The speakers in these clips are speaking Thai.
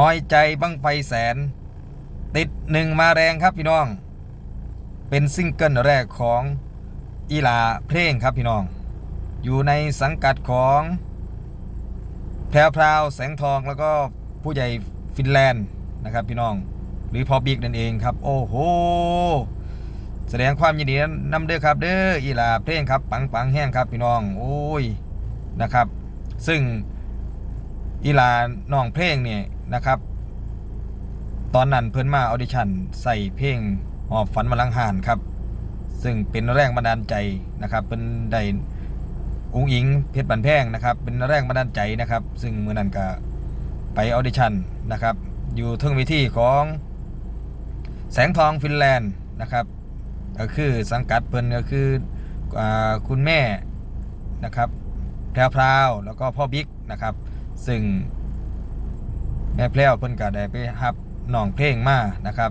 หอยใจบังไฟแสน ติดหนึ่งมาแรงครับพี่น้อง เป็นซิงเกิลแรกของอีลาเพลงครับพี่น้อง อยู่ในสังกัดของแพรวพราวแสงทองแล้วก็ผู้ใหญ่ฟินแลนด์นะครับพี่น้อง หรือพอบิ๊กนั่นเองครับ โอ้โห แสดงความยินดีนำเด้อครับเด้ออีลาเพลงครับปังปังแห้งครับพี่น้องโอ้ยนะครับ ซึ่งอีลาน้องเพลงเนี่ย นะครับ ตอนนั้นเพิ่นมาออดิชั่นใส่เพลงหอบฝันมาลังหานครับ ซึ่งเป็นแรงบันดาลใจนะครับ เป็นได้องค์อิงเพชรบันแพงนะครับ เป็นแรงบันดาลใจนะครับ ซึ่งเมื่อนั้นก็ไปออดิชั่นนะครับ อยู่ทึงเวิธีของแสงทองฟินแลนด์นะครับก็คือสังกัดเพิ่นก็คืออคุณแม่นะครับแพรวพราวแล้วก็พ่อบิ๊กนะครับ ซึ่ง แม่แพรวเพิ่นก็ได้ไปรับน้องเพลงมานะครับ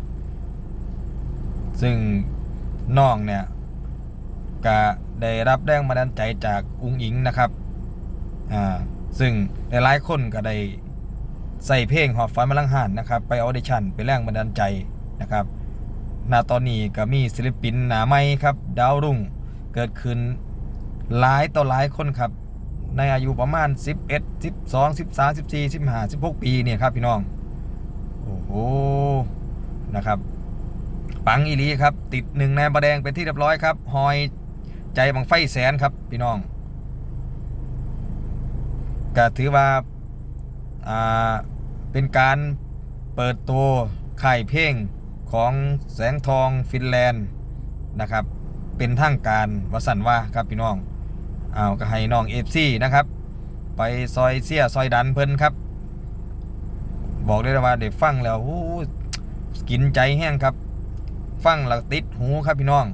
ซึ่งน้องเนี่ยก็ได้รับแรงบันดาลใจจากอุ้งอิงนะครับอ่าซึ่งหลายๆคนก็ได้ใส่เพลงหอบฝันมาลังหานนะครับ ไปออเดชั่นเป็นแรงบันดาลใจนะครับณตอนนี้ก็มีศิลปินหนาใหม่ครับ ดาวรุ่งเกิดขึ้นหลายต่อหลายคนครับ ในอายุประมาณ 11 12 13 14 15 16 ปีเนี่ยครับพี่น้อง โอ้โห นะครับ ปังอีลีครับ ติดหนึ่งในบะแดงเป็นที่เรียบร้อยครับ หอยใจบังไฟแสนครับพี่น้อง ก็ถือว่า อ่า เป็นการเปิดตัวค่เพลงของแสงทองฟินแลนด์นะครับ เป็นทางการวสันว่าครับพี่น้อง เอาก็ให้น้องเอฟซีนะครับ ไปซอยเสียซอยดันเพิ่นครับ บอกได้เลยว่าเด็กฟังแล้วโอ้กินใจแห้งครับ ฟังแล้วติดหูครับพี่น้อง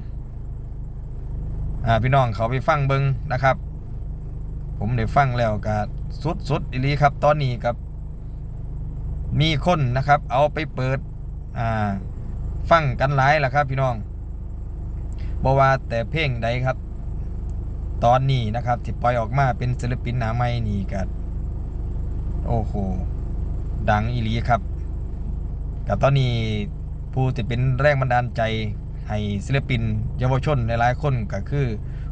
อ่าพี่น้องเขาไปฟังเบิงนะครับ ผมได้ฟังแล้วก็สุดสุดอีลีครับตอนนี้กับ มีคนนะครับ เอาไปเปิดอ่าฟังกันหลายล่ะครับ พี่น้องบอกว่าแต่เพลงใดครับ ตอนนี้นะครับที่ปล่อยออกมาเป็นศิลปินหน้าใหม่นี่ก็โอ้โหดังอีหลีครับกับตอนนี้ผู้ที่เป็นแรงบันดาลใจให้ศิลปินเยาวชนหลายๆคนก็คือ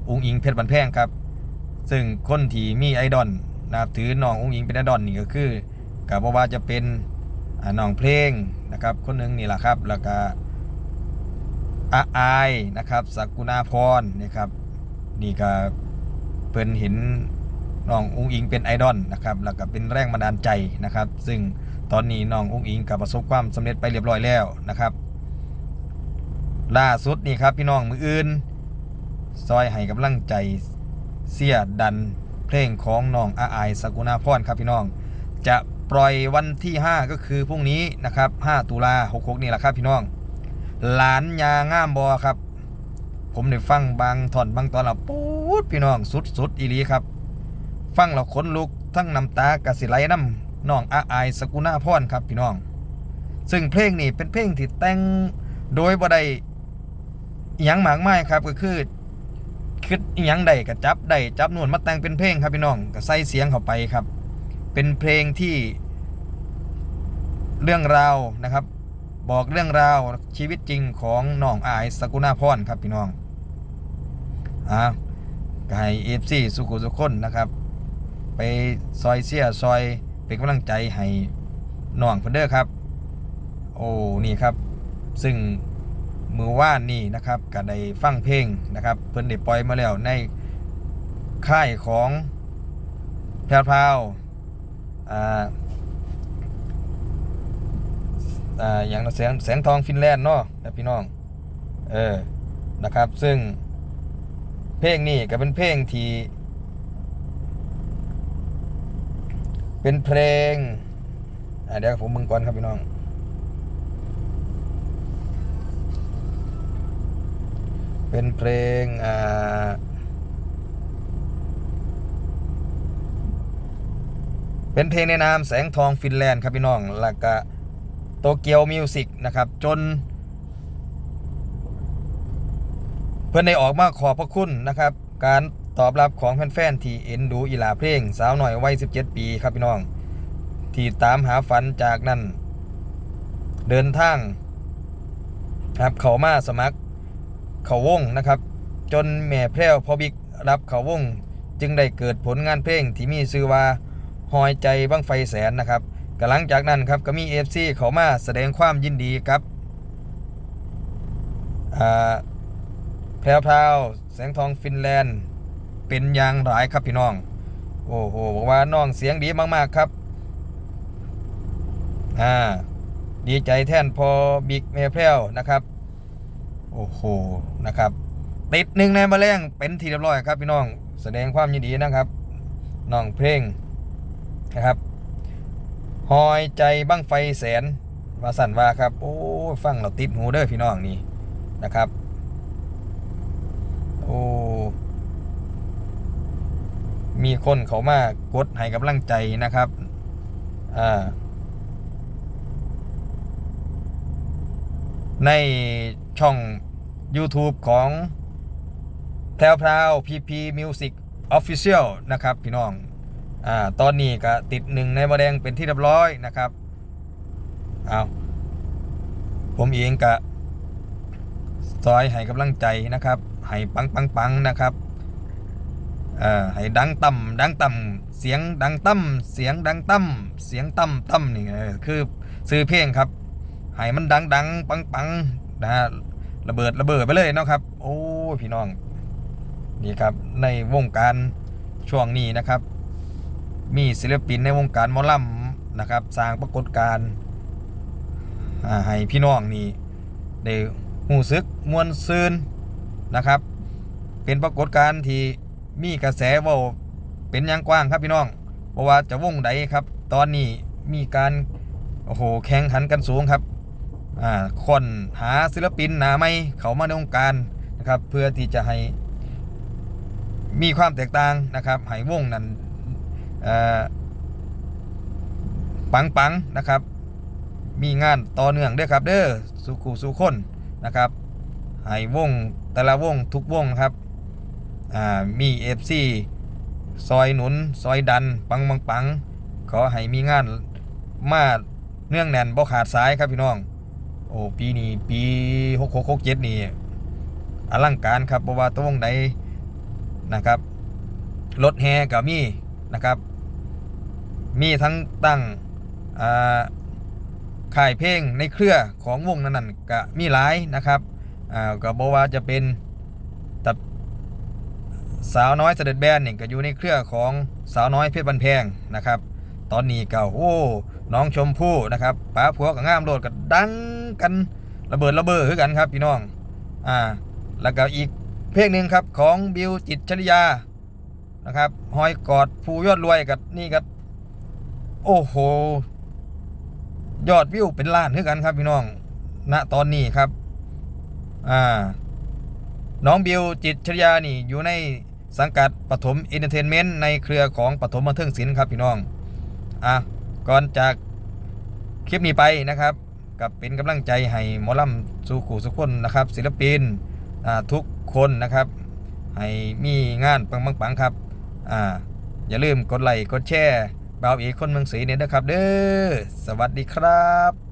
องค์อิงเพชรบันแพงครับ ซึ่งคนที่มีไอดอลนะครับถือน้ององค์อิงเป็นไอดอลนี่ก็คือกับว่าจะเป็นน้องเพลงนะครับ คนหนึ่งนี่แหละครับแล้วก็อาอายนะครับสักุณาพรนะครับ นี่ก็เพิ่นเห็นน้องอุ้งอิงเป็นไอดอลนะครับแล้วก็เป็นแรงบันดาลใจนะครับ ซึ่งตอนนี้น้องอุ้งอิงก็ประสบความสำเร็จไปเรียบร้อยแล้วนะครับล่าสุดนี่ครับพี่น้องมืออื่น ซอยให้กำลังใจเสียดันเพลงของน้องอาอายสกุณาพรครับพี่น้อง จะปล่อยวันที่ 5 ก็คือพรุ่งนี้นะครับ5ตุลา66นี่แหละครับพี่น้อง หลานยางามบอครับ ผมได้ฟังบางท่อนบางตอนแล้วปูดพี่น้องสุดสุดอีลีครับ ฟังแล้วขนลุกทั้งน้ำตากระสิไหลน้ำน้องอาอายสกุณาพรครับพี่น้อง ซึ่งเพลงนี้เป็นเพลงที่แต่งโดยบ่ได้ยังหมากไม้ครับก็คือคิดอิหยังใดก็จับได้จับนวนมาแต่งเป็นเพลงครับพี่น้องก็ใส่เสียงเข้าไปครับ เป็นเพลงที่เรื่องราวนะครับ บอกเรื่องราวชีวิตจริงของน้องอายสกุณาพรครับพี่น้องอ่าก็ให้เอฟซีสุขุสุขคนนะครับ ไปซอยเสียซอยเป็นกำลังใจให้น้องเพิ่นเด้อครับ โอ้นี่ครับ ซึ่งมือว่านนี่นะครับก็ได้ฟังเพลงนะครับ เพิ่นได้ปล่อยมาแล้วในค่ายของแพรวพราวอ่า อ่าอย่างแสงแสงทองฟินแลนด์เนาะครับพี่น้อง เออ นะครับ ซึ่ง เพลงนี้ก็เป็นเพลงที่ เป็นเพลงอ่าเดี๋ยวผมมึงก่อนครับพี่น้อง เป็นเพลง อ่าเป็นเพลงในนามแสงทองฟินแลนด์ครับพี่น้องแล้วก็ โตเกียวมิวสิกนะครับ จน เพื่อนได้ออกมาขอบพระคุณนะครับ การตอบรับของแฟนๆที่เอ็นดูอีหลาเพลง สาวหน่อยวัย 17 ปีครับพี่น้อง ที่ตามหาฝันจากนั้น เดินทางครับเขามาสมัครเขาวงนะครับ จนแม่แพรวพอบิกรับเขาวง จึงได้เกิดผลงานเพลงที่มีชื่อว่าหอยใจบังไฟแสนนะครับ ก็หลังจากนั้นครับก็มี FC เขามาแสดงความยินดีครับแพรวพราวแสงทองฟินแลนด์ เป็นอย่างหลายครับพี่น้อง โอ้โหบอกว่าน้องเสียงดีมากๆครับอ่าดีใจแท่นพอบิ๊กเมเพลนะครับโอ้โหนะครับติดหนึ่งในมาแรงเป็นทีเรียบร้อยครับพี่น้องแสดงความยินดีนะครับน้องเพลงนะครับ หอยใจบั้งไฟแสนว่าสั่นว่าครับ โอ้ฟังเราติดหูเด้อพี่น้องนี่นะครับ โอ้มีคนเขามากดให้กำลังใจนะครับอ่าในช่อง YouTube ของแถวพราวพราว PP Music Official นะครับ พี่น้อง อ่าตอนนี้ก็ติดหนึ่งในบะแดงเป็นที่เรียบร้อยนะครับเอาผมเองก็ซอยให้กำลังใจนะครับให้ปังปังปังนะครับเอ่อให้ดังต่ำดังต่ำเสียงดังต่ำเสียงดังต่ำเสียงต่ำต่ำนี่คือซื้อเพลงครับให้มันดังดังปังปังนะฮะระเบิดระเบิดไปเลยเนาะครับ โอ้พี่น้องนี่ครับในวงการช่วงนี้นะครับ มีศิลปินในวงการมอลำนะครับสร้างปรากฏการณ์ให้พี่น้องนี่ได้หูซึกมวลซืนนะครับ เป็นปรากฏการณ์ที่มีกระแสว่าเป็นย่างกว้างครับพี่น้องเพราะว่าจะวงใดครับ ตอนนี้มีการโอ้โหแข่งขันกันสูงครับอ่าคนหาศิลปินหนาไม่เขามาในวงการนะครับ เพื่อที่จะให้มีความแตกต่างนะครับให้วงนั้น ปังปังๆนะครับ มีงานต่อเนื่องเด้วยครับ เด้อสุขูสุคนนะครับให้วงแต่ละวงทุกวงครับอ่ามี FC ซอยหนุน ซอยดัน ปังปังปังขอให้มีงานมาเนื่องแน่นบ่ขาดสายครับพี่น้อง โอ้ปีนี้ปี6667นี่อลังการครับบ่ว่าตวงใดนะครับรถแฮก็มีนะครับ มีทั้งตั้งอ่าค่ายเพลงในเครือของวงนั้นๆก็มีหลายนะครับก็บ่ว่าจะเป็นตับสาวน้อยเสด็จแบนนี่ก็อยู่ในเครือของสาวน้อยเพชรบันแพงนะครับ ตอนนี้ก็โอ้น้องชมพู่นะครับป้าผัวกับงามโลดก็ดังกันระเบิดระเบ้อคือกันครับพี่น้องอ่าแล้วก็อีกเพลงหนึ่งครับของบิวจิตชริยานะครับหอยกอดผู้ยอดรวยกับนี่ก็ โอ้โห ยอดวิวเป็นล้านคือกันครับพี่น้อง ณ ตอนนี้ครับ อ่า น้องบิวจิตชริยานี่อยู่ในสังกัดปฐมเอนเตอร์เทนเมนต์ในเครือของปฐมบันเทิงศิลป์ครับพี่น้อง อะ ก่อนจากคลิปนี้ไปนะครับ กับเป็นกำลังใจให้หมอลำสู่ขู่สุขคนนะครับ ศิลปินอ่าทุกคนนะครับ ให้มีงานปังๆๆครับ อ่า อย่าลืมกดไลค์กดแชร์ บ่าวเอกคนเมืองศรีเนี่ยนะครับเด้อสวัสดีครับ